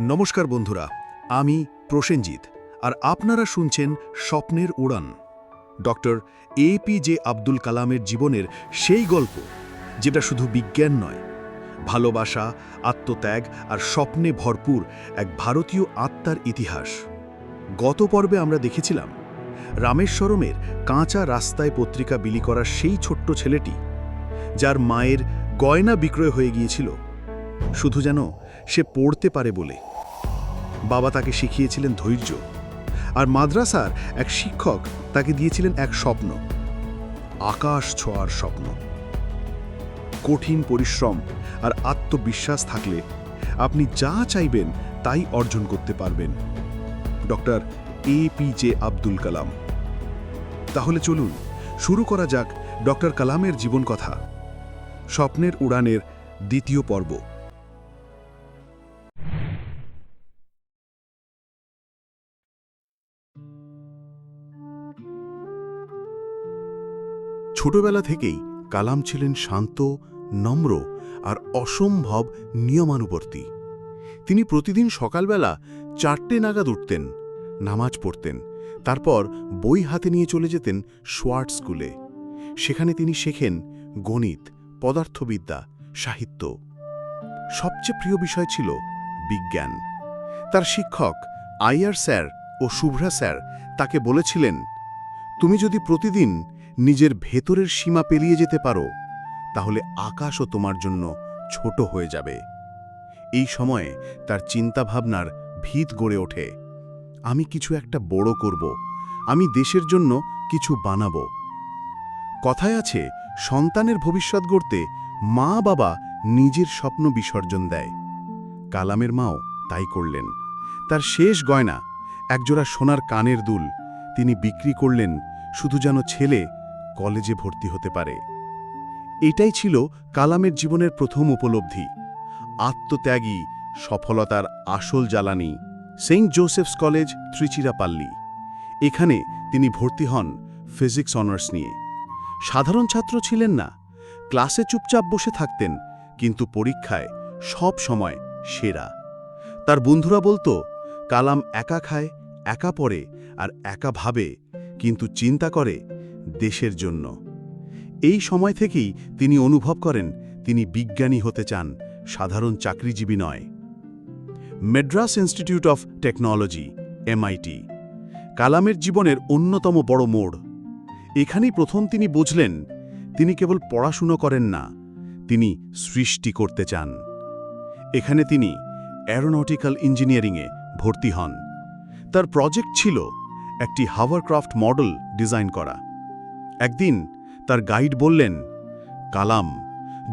নমস্কার বন্ধুরা, আমি প্রসেনজিৎ, আর আপনারা শুনছেন স্বপ্নের উড়ান। ডক্টর এপিজে আব্দুল কালামের জীবনের সেই গল্প, যেটা শুধু বিজ্ঞান নয়, ভালোবাসা, আত্মত্যাগ আর স্বপ্নে ভরপুর এক ভারতীয় আত্মার ইতিহাস। গত পর্বে আমরা দেখেছিলাম, রামেশ্বরমের কাঁচা রাস্তায় পত্রিকা বিলি করা সেই ছোট্ট ছেলেটি, যার মায়ের গয়না বিক্রয় হয়ে গিয়েছিল। শুধু যেন সে পড়তে পারে বলে। বাবা তাকে শিখিয়েছিলেন ধৈর্য, আর মাদ্রাসার এক শিক্ষক তাকে দিয়েছিলেন এক স্বপ্ন, আকাশ ছোঁয়ার স্বপ্ন। কঠিন পরিশ্রম আর আত্মবিশ্বাস থাকলে আপনি যা চাইবেন তাই অর্জন করতে পারবেন। Doctor A P J Abdul Kalam. তাহলে চলুন, শুরু করা যাক ডক্টর কালামের জীবন কথা স্বপ্নের উড়ানের দ্বিতীয় পর্ব। ছোটবেলা থেকেই কালাম ছিলেন শান্ত, নম্র আর অসম্ভব নিয়মানুবর্তী। তিনি প্রতিদিন সকালবেলা চারটে নাগাদ উঠতেন, নামাজ পড়তেন, তারপর বই হাতে নিয়ে চলে যেতেন সোয়ার্ট স্কুলে। সেখানে তিনি শেখেন গণিত, পদার্থবিদ্যা, সাহিত্য। সবচেয়ে প্রিয় বিষয় ছিল বিজ্ঞান। তার শিক্ষক আইয়ার স্যার ও শুভ্রা স্যার তাকে বলেছিলেন, তুমি যদি প্রতিদিন নিজের ভেতরের সীমা পেরিয়ে যেতে পারো, তাহলে আকাশও তোমার জন্য ছোট হয়ে যাবে। এই সময়ে তার চিন্তাভাবনার ভিত গড়ে ওঠে। আমি কিছু একটা বড় করব, আমি দেশের জন্য কিছু বানাবো। কথায় আছে, সন্তানের ভবিষ্যৎ গড়তে মা বাবা নিজের স্বপ্ন বিসর্জন দেয়। কালামের মাও তাই করলেন। তার শেষ গয়না, একজোড়া সোনার কানের দুল তিনি বিক্রি করলেন শুধু যেন ছেলে কলেজে ভর্তি হতে পারে। এটাই ছিল কালামের জীবনের প্রথম উপলব্ধি। আত্মত্যাগী, সফলতার আসল জ্বালানি, সেন্ট জোসেফস কলেজ, ত্রিচিরাপাল্লি। এখানে তিনি ভর্তি হন ফিজিক্স অনার্স নিয়ে। সাধারণ ছাত্র ছিলেন না, ক্লাসে চুপচাপ বসে থাকতেন, কিন্তু পরীক্ষায় সব সময় সেরা। তার বন্ধুরা বলতো, কালাম একা খায়, একা পড়ে আর একা ভাবে, কিন্তু চিন্তা করে দেশের জন্য। এই সময় থেকেই তিনি অনুভব করেন, তিনি বিজ্ঞানী হতে চান, সাধারণ চাকরিজীবী নয়। Madras institute of technology, MIT, কালামের জীবনের অন্যতম বড় মোড়। এখানেই প্রথম তিনি বুঝলেন, তিনি কেবল পড়াশুনো করেন না, তিনি সৃষ্টি করতে চান। এখানে তিনি অ্যারোনটিক্যাল ইঞ্জিনিয়ারিংয়ে ভর্তি হন। তার প্রজেক্ট ছিল একটি হাভারক্রাফট মডেল ডিজাইন করা। একদিন তার গাইড বললেন, কালাম,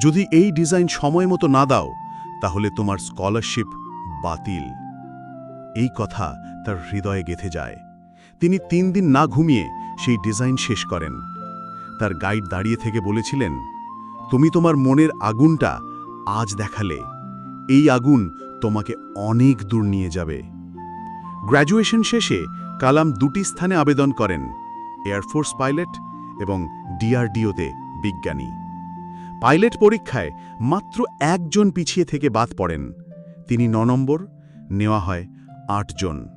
যদি এই ডিজাইন সময় মতো না দাও, তাহলে তোমার স্কলারশিপ বাতিল। এই কথা তার হৃদয়ে গেথে যায়। তিনি তিন দিন না ঘুমিয়ে সেই ডিজাইন শেষ করেন। তার গাইড দাঁড়িয়ে থেকে বলেছিলেন, তুমি তোমার মনের আগুনটা আজ দেখালে। এই আগুন তোমাকে অনেক দূর নিয়ে যাবে। গ্র্যাজুয়েশন শেষে কালাম দুটি স্থানে আবেদন করেন এয়ারফোর্স পাইলট এবং ডিআরডিওতে বিজ্ঞানী। পাইলট পরীক্ষায় মাত্র একজন পিছিয়ে থেকে বাদ পড়েন। তিনি ন নম্বর, নেওয়া হয় আটজন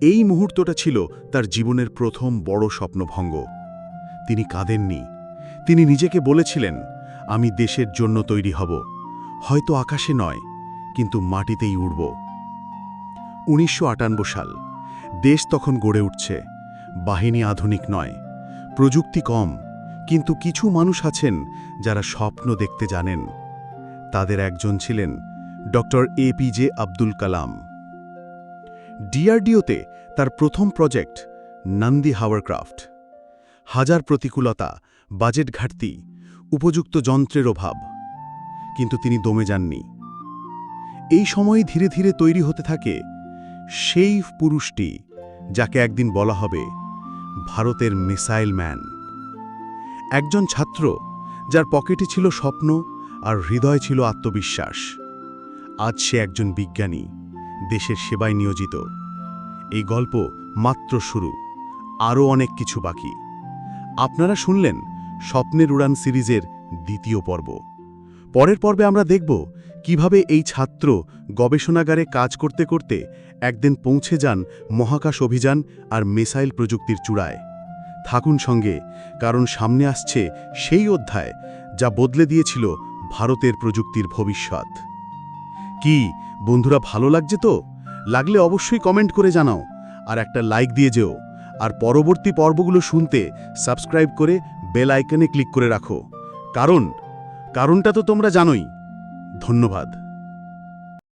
এই মুহূর্তটা ছিল তার জীবনের প্রথম বড় স্বপ্নভঙ্গ। তিনি কাঁদেননি। তিনি নিজেকে বলেছিলেন, আমি দেশের জন্য তৈরি হব। হয়তো আকাশে নয়, কিন্তু মাটিতেই উড়ব। উনিশশো আটানব্বই সাল। দেশ তখন গড়ে উঠছে। বাহিনী আধুনিক নয়। প্রযুক্তি কম, কিন্তু কিছু মানুষ আছেন যারা স্বপ্ন দেখতে জানেন। তাদের একজন ছিলেন ডক্টর এপিজে আব্দুল কালাম। ডিআরডিওতে তার প্রথম প্রজেক্ট নন্দী হাওয়ারক্রাফট। হাজার প্রতিকূলতা, বাজেট ঘাটতি, উপযুক্ত যন্ত্রের অভাব। কিন্তু তিনি দমে যাননি। এই সময়ে ধীরে ধীরে তৈরি হতে থাকে সেই পুরুষটি, যাকে একদিন বলা হবে ভারতের মিসাইল ম্যান। একজন ছাত্র যার পকেটে ছিল স্বপ্ন আর হৃদয় ছিল আত্মবিশ্বাস। আজ সে একজন বিজ্ঞানী, দেশের সেবায় নিয়োজিত। এই গল্প মাত্র শুরু, আরও অনেক কিছু বাকি। আপনারা শুনলেন স্বপ্নের উড়ান সিরিজের দ্বিতীয় পর্ব। পরের পর্বে আমরা দেখব কীভাবে এই ছাত্র গবেষণাগারে কাজ করতে করতে একদিন পৌঁছে যান মহাকাশ অভিযান আর মিসাইল প্রযুক্তির চূড়ায়? থাকুন সঙ্গে, কারণ সামনে আসছে সেই অধ্যায় যা বদলে দিয়েছিল ভারতের প্রযুক্তির ভবিষ্যৎ। কি, বন্ধুরা ভালো লাগছে তো? লাগলে অবশ্যই কমেন্ট করে জানাও, আর একটা লাইক দিয়ে যেও, আর পরবর্তী পর্বগুলো শুনতে সাবস্ক্রাইব করে বেল আইকনে ক্লিক করে রাখো। কারণ, কারণটা তো তোমরা জানোই। ধন্যবাদ।